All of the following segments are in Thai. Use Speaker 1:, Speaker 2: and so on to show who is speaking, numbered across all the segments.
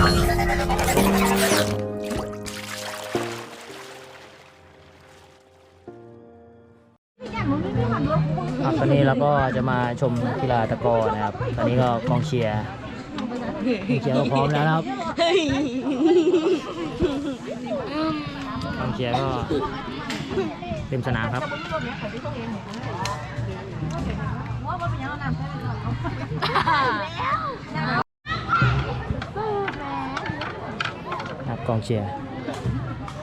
Speaker 1: ครับตอนนี้เราก็จะมาชมกีฬาตะกร้อนะครับ ตอนนี้ก็กองเชียร์กองเชียร์ก็พร้อมแล้วนะครับกองเชียร์ก็เต็มสนามครับ ครับก องเชียร์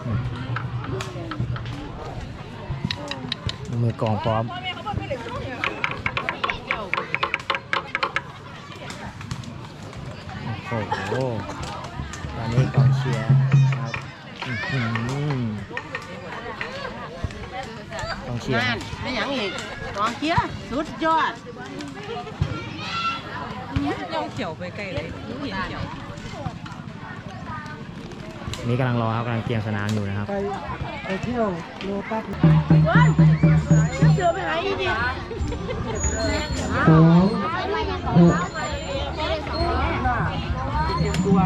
Speaker 1: อืมมือกองพร้อมโอ้โหตอนนี้กองเชียร์ครับอื้อหือกองเชียร์
Speaker 2: นั่นไม่หยังอีกกองเชียร์สุดยอด
Speaker 3: ย่องเขียวไปไกลเลยเห็นเขียว
Speaker 1: นี่กำลังรอครับกำลังเตรียมสนามอยู่นะครับ
Speaker 2: ไปเที่ยวโลตัส
Speaker 4: สองหก
Speaker 2: ตัว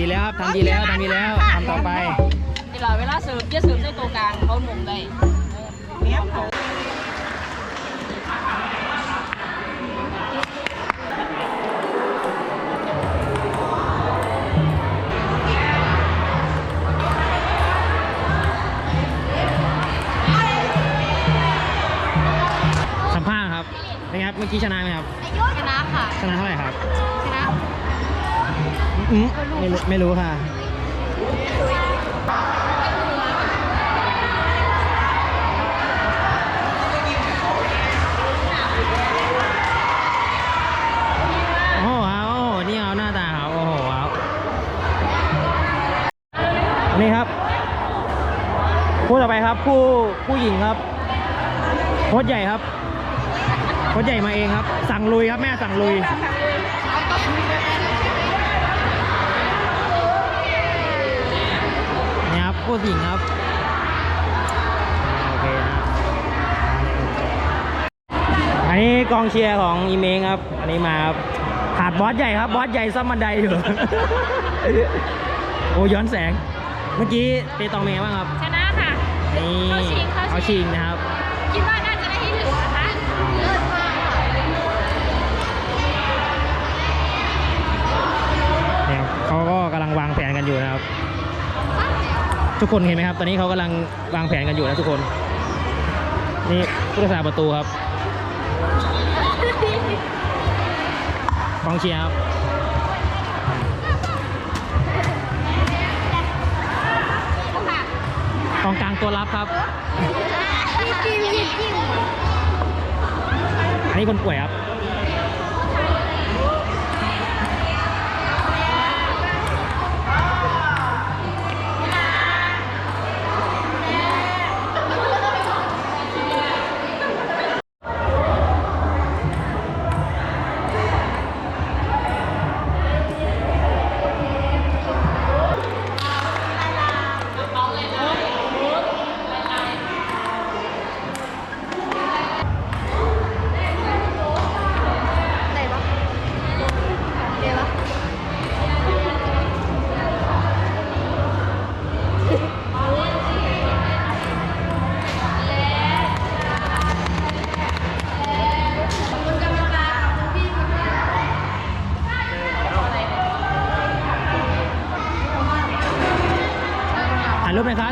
Speaker 4: ดีแล้
Speaker 1: วครับ
Speaker 2: ทำ
Speaker 1: ดีแล้วทำดีแล้วทำต่อไป
Speaker 3: เวลาเวลาเสิร์ฟจะเสิร์ฟในตัวกลางเขาหมุนได้
Speaker 2: เนี้ยเขา
Speaker 1: สัมภาษณ์ครับเป็นไงครับ เมื่อกี้ชนะไหมครับ
Speaker 3: ชนะค่ะ
Speaker 1: ชนะเท่าไหร่ครับ
Speaker 3: ชนะ
Speaker 1: อืมไม่รู้ไม่รู้ค่ะโอ้โหครับโอ้โหนี่เอาหน้าตาครับโอ้โหครับนี่ครับ คู่ต่อไปครับคู่ผู้หญิงครับโค้ชใหญ่ครับโค้ชใหญ่มาเองครับ สั่งลุยครับแม่สั่งลุย ผู้หญิงครับโอเคนะอันนี้กองเชียร์ของอีเมงครับ อันนี้มาครับขาดบอสใหญ่ครับบอสใหญ่ซ่อมบันไดอยู่ โอ้ย้อนแสง เมื่อกี้เตตองเมย์บ้างครับ
Speaker 3: ชนะค่ะ
Speaker 1: นี่
Speaker 3: เข้าชิงเข้าชิง
Speaker 1: เขาชิงนะครับ
Speaker 3: คิดว่าน่าจะได้ที่หนึ่งนะคะเลิศมาก
Speaker 1: เนี่ยเขาก็กำลังวางแผนกันอยู่นะครับ ทุกคนเห็นไหมครับ ตอนนี้เขากำลังวางแผนกันอยู่นะทุกคน นี่ผู้รักษาประตูครับกองเชียร์ครับกองกลางตัวรับครับ อันนี้คนป่วยครับ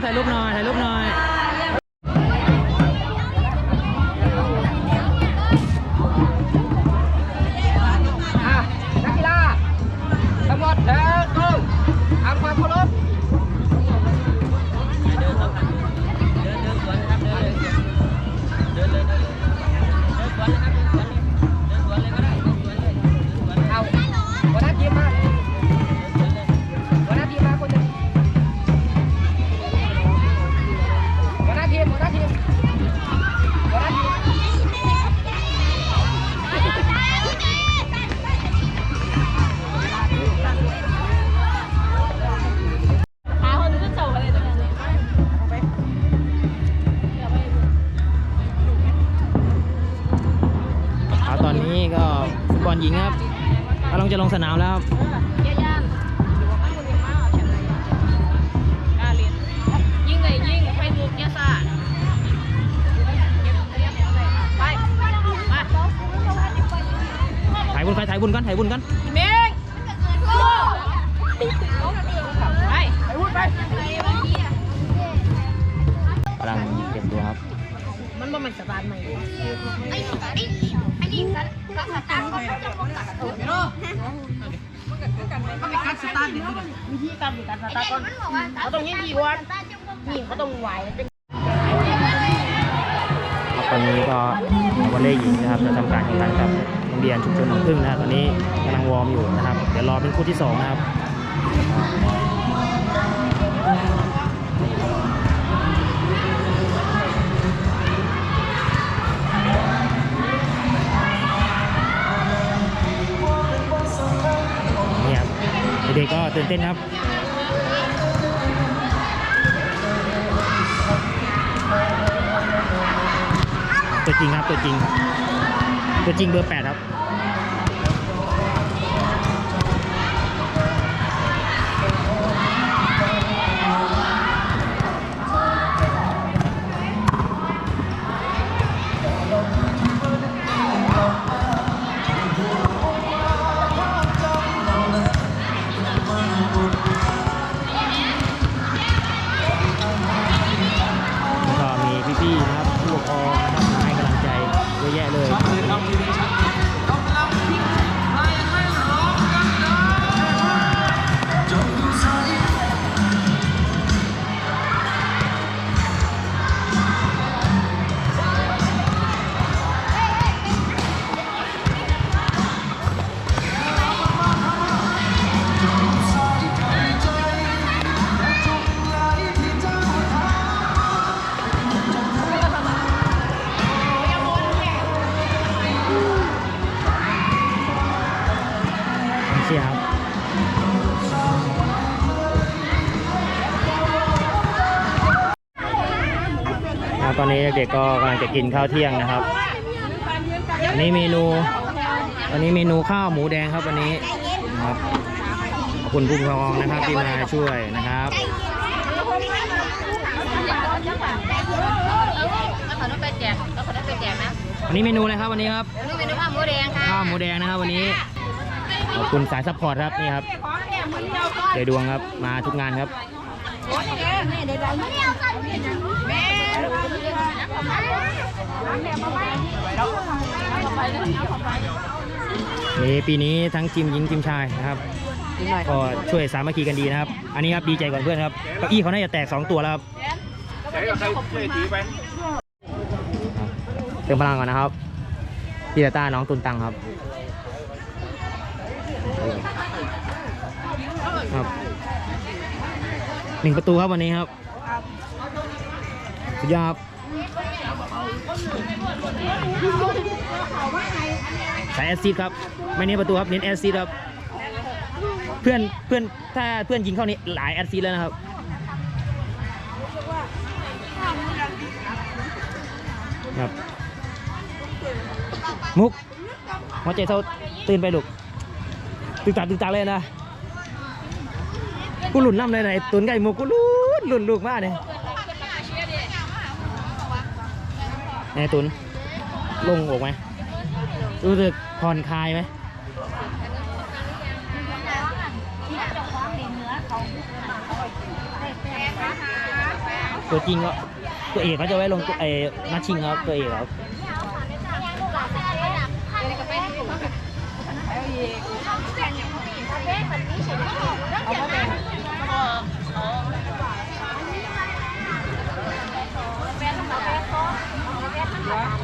Speaker 1: ถ่ายรูปหน่อย
Speaker 2: ก็
Speaker 1: บตัวครับ
Speaker 3: มันบ่มันสตาร์ทใหม่
Speaker 2: ก็เป็นการสตาร์ทเดี๋ยวนี้
Speaker 3: วิธีการในการสตาร์ทก่อนเขาต้องยิงกี่วันนี่เขาต้องไหวเป็น
Speaker 1: ตอนนี้ก็วอลเลย์หญิงนะครับจะทำการแข่งขันกับโรงเรียนชุมชนหนองพึ่งนะครับตอนนี้กำลังวอร์มอยู่นะครับ เดี๋ยวรอเป็นคู่ที่สองนะครับ ด็กๆก็ตื่นเต้นครับตัวจริงครับตัวจริงตัวจริงเบอร์แปดครับ เด็กๆก็กำลังจะกินข้าวเที่ยงนะครับอันนี้เมนูวันนี้เมนูข้าวหมูแดงครับวันนี้นะครับขอบคุณผู้ปกครองนะครับที่มาช่วยนะครับ
Speaker 3: แล้วเขาต้องไปแจกแล้วเขาต้องไปแจกนะ
Speaker 1: วันนี้เมนูอะไรครับวันนี้ครับ
Speaker 3: นี่เป็นข้าวหมูแดงค่ะ
Speaker 1: ข้าวหมูแดงนะครับวันนี้ขอบคุณสายซัพพอร์ตครับนี่ครับเจดวงครับมาทุกงานครับ นี่ปีนี้ทั้งทีมหญิงทีมชายนะครับก็ช่วยสามัคคีกันดีนะครับ อันนี้ครับดีใจก่อนเพื่อนครับเก้าอี้เขาน่าจะแตก 2 ตัวแล้วครับเติมพลังก่อนนะครับพี่ตาต้าน้องตุนตังครับครับหนึ่งประตูครับวันนี้ครับสุดยอดครับ สายแอซซิดครับ ไม่เน้นประตูครับเน้นแอซซิดครับเพื่อนเพื่อนถ้าเพื่อนยิงเข้านี่หลายแอซซิดแล้วนะครับครับ มุกหัวใจเท่าตื่นไปลูกตึกตาตึกตาเลยนะกูหลุนน้ำเลยนะไอตุนไก่มุกกูหลุนหลุนลูกมากเนี่ย ไอ้ตุนลงอกไหมรู้สึกผ่อนคลายไหมตัวจริงก็ตัวเอกเขาจะไว้ลงตัวไอ้นัดชิงครับตัวเอกครับ
Speaker 5: เฮ้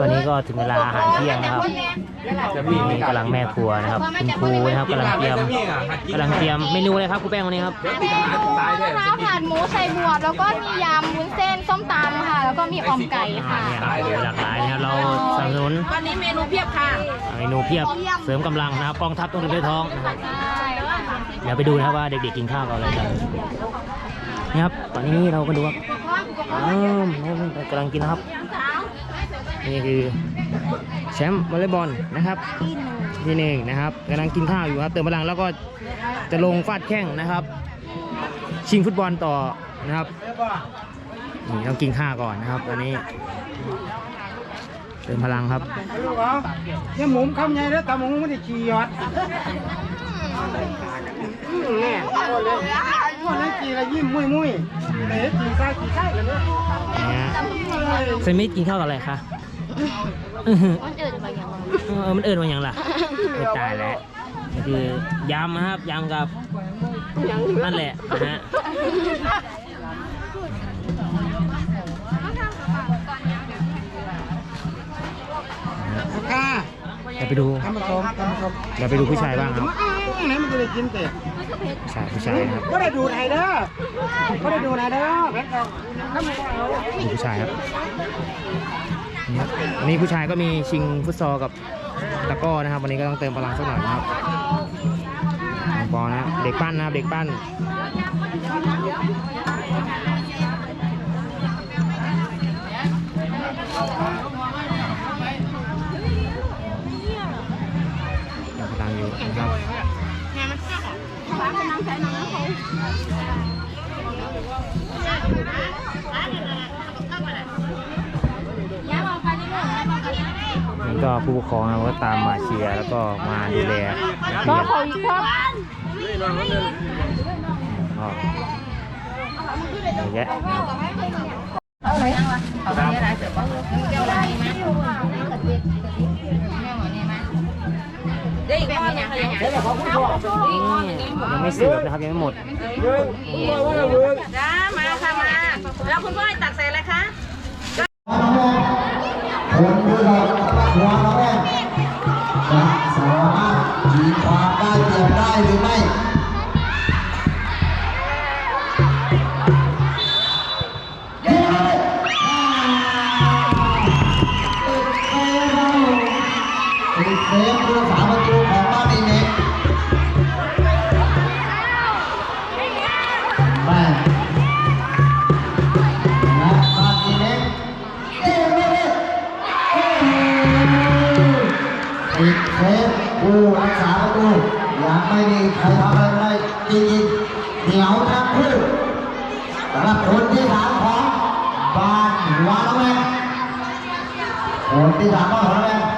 Speaker 6: ต
Speaker 1: อนนี้ก็ถึงเวลาอาหารเที่ยงนะครับนี่กำลังแม่ครัวนะครับคุณครูนะครับกำลังเตรียมกำลังเตรียมเมนูอะไรครับครูแป้งวันนี้ครับ
Speaker 7: ข้าวผัดหมูใส่บวบแล้วก็มียำวุ้นเส้นส้มตำค่ะ แล้วก็มีอ่อมไก่
Speaker 1: อ่า
Speaker 7: ค่ะ
Speaker 1: เนี่ยครับโอ้โหหลากหลายนะครับเราสนับสนุน
Speaker 6: วันนี้เมนูเพียบค่ะ
Speaker 1: เมนูเพียบเสริมกำลังนะครับกองทัพต้องเดินด้วยท้องนะครับ
Speaker 7: ใช่ค่ะ
Speaker 1: เดี๋ยวไปดูนะครับว่าเด็กๆกินข้าวกับอะไรกันนี่ครับตอนนี้เราก็ดูครับอ้าวกำลังกินนะครับ นี่คือแชมป์วอลเลย์บอลนะครับที่หนึ่งนะครับกำลังกินข้าวอยู่ครับ เติมพลังแล้วก็จะลงฟาดแข้งนะครับ ชิงฟุตบอลต่อนะครับนี่ต้องกินข้าวก่อนนะครับตอนนี้ เติมพลังครับ
Speaker 2: ลูกเหรอเนี่ยหมุมคำใหญ่แล้วตาหมุมไม่ได้ขี่ยอดแน่คนเลยคนนั้นขี่แล้วยิ้มมุ้ยมุ้ยเอ๊ะขี่ซ้ายขี่ซ้ายกันเนี่ย
Speaker 1: นะฮะเซมิธกินข้าวกับอะไรคะอื้อหือ
Speaker 7: มันอื่นบางอย่าง
Speaker 1: เออมันเอิญมาอย่างล่ะเออตายแล้วนี่คือยำนะครับยำกับนั่นแหละนะฮะ
Speaker 2: ค่ะ
Speaker 1: เดี๋ยวไปดู
Speaker 2: ทำผสมทำผสม
Speaker 1: เดี๋ยวไปดูผู้ชายบ้างครับ
Speaker 2: ไหนมันจะได้กินเตะ
Speaker 1: ผู้ชายผู้ชายนะครับ
Speaker 2: ก็ได้ดูไทยเด้อก็ได้ดูไทยเด้อแม่เอาถ้ามันเอา
Speaker 1: ดูผู้ชายครับ นี่ผู้ชายก็มีชิงฟุตซอลกับตะก้อนะครับ วันนี้ก็ต้องเติมพลังสักหน่อยนะครับบอลนะเด็กปั้นนะเด็กปั้นยังพลังอยู่นะครับ ก็ผู้ปกครองก็ตามมาเชียร์แล้วก็มาดูแลก็
Speaker 7: ขออีกครับ
Speaker 1: เยอะยังไม่เสิร์ฟนะครับยังไม่หมด
Speaker 3: จ้ามาค่ะมาแล้วคุณพ่อตักใส่อะไรคะ
Speaker 4: คนดู หน่อยหัวน้องแม่จะสามารถมีความได้เปรียบได้หรือไม่ เดี๋ยวทั้งคู่สำหรับคนที่สามของบ้านวน้องแม่คนที่สามของวน้องแม่แ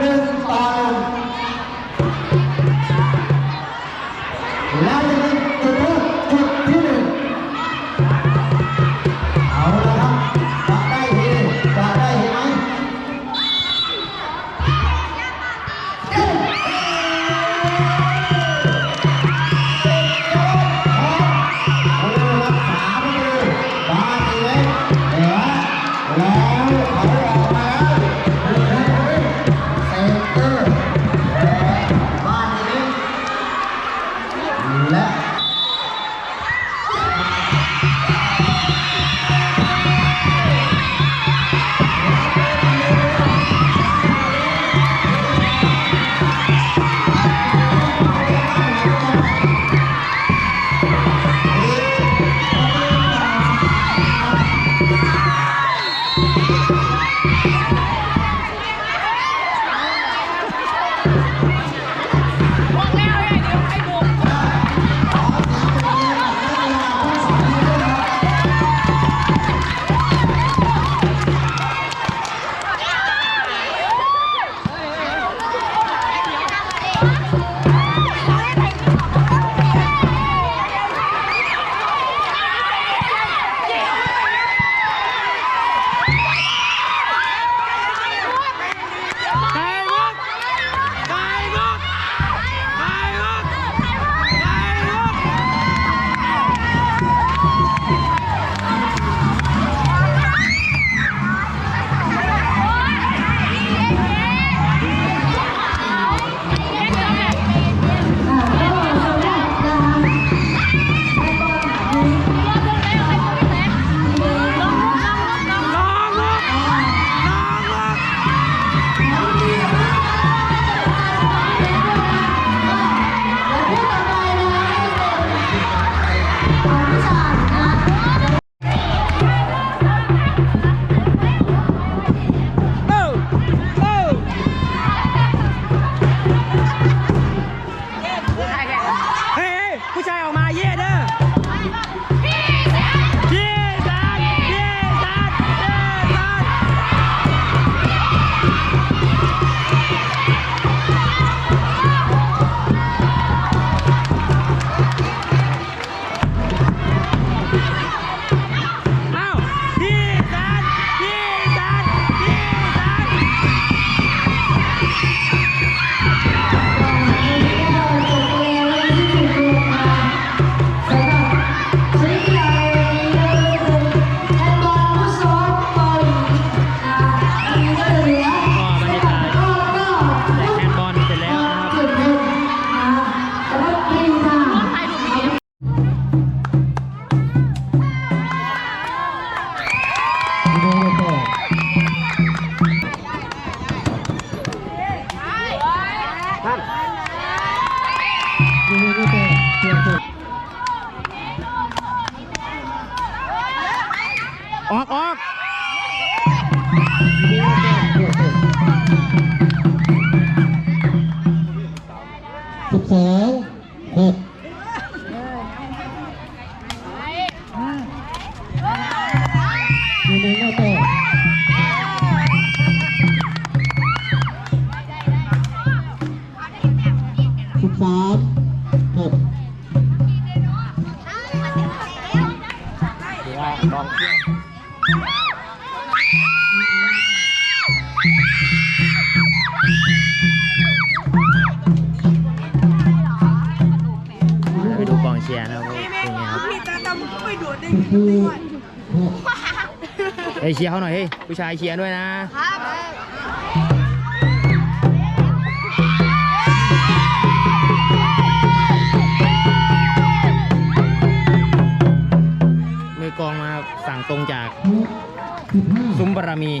Speaker 4: আহমেদ তার ออกออ
Speaker 1: ก
Speaker 8: สิบสอง
Speaker 1: ชายเชียร์ด้วยนะ มือกองมาสั่งตรงจากซุ้มบารมี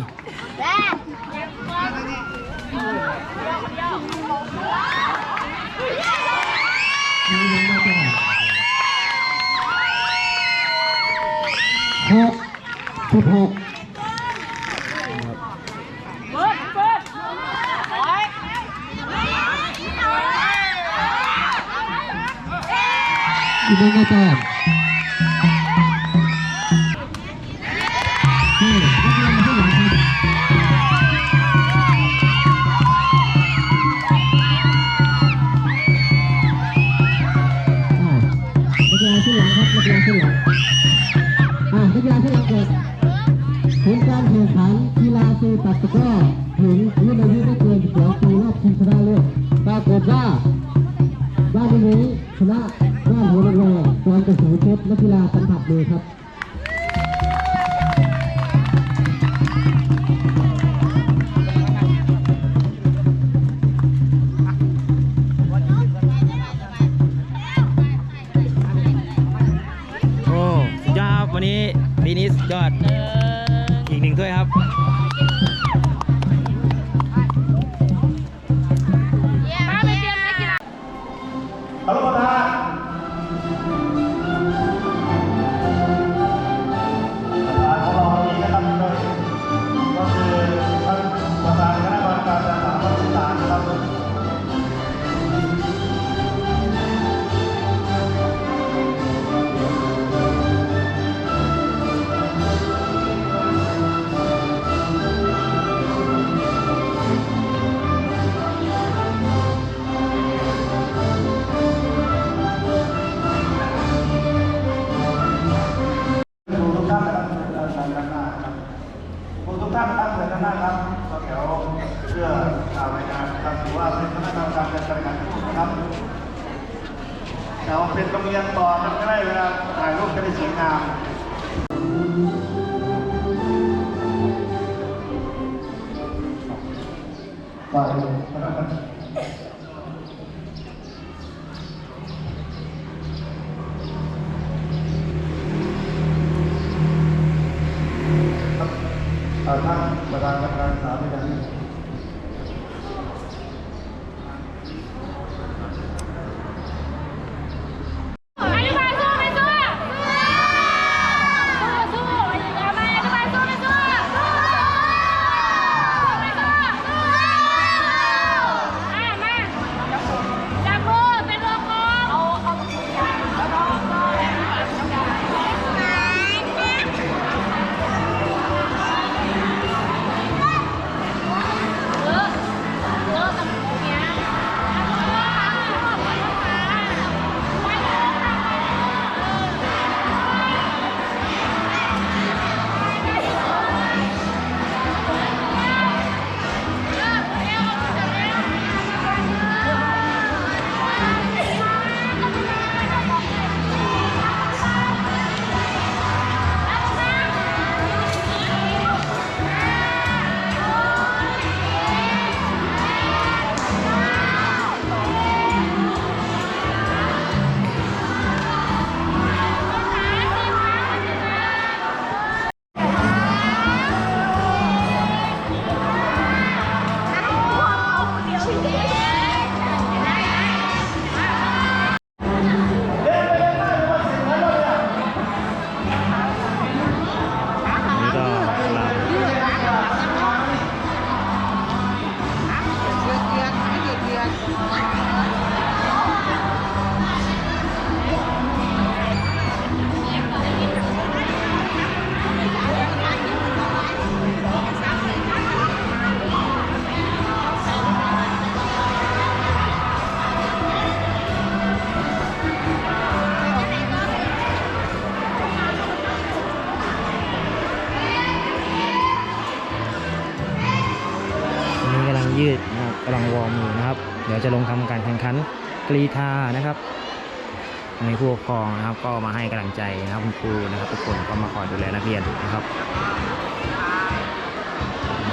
Speaker 8: หกสิบหก อีกหนึ่งอาจารย์นี่นักเรียนมาข้าลังครับอ้าวนักเรียนขึ้นหลังครับนักเรียนขึ้นหลังอ่กเลยผลงก่นผลการแข่งขันกีฬาตีตัดตะกร้อหงรุ่นายุไม่เกิน12ปีรอบชิงชนะเลิศปรากฏว่า ครับ
Speaker 1: กรีธานะครับ ในผู้ปกครองนะครับ ก็มาให้กำลังใจนะครับคุณครูนะครับ ทุกคนก็มาคอยดูแลนักเรียนนะครับ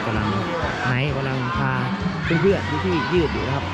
Speaker 1: กำลังไหนกำลังพาเพื่อนๆที่ยืดอยู่นะครับ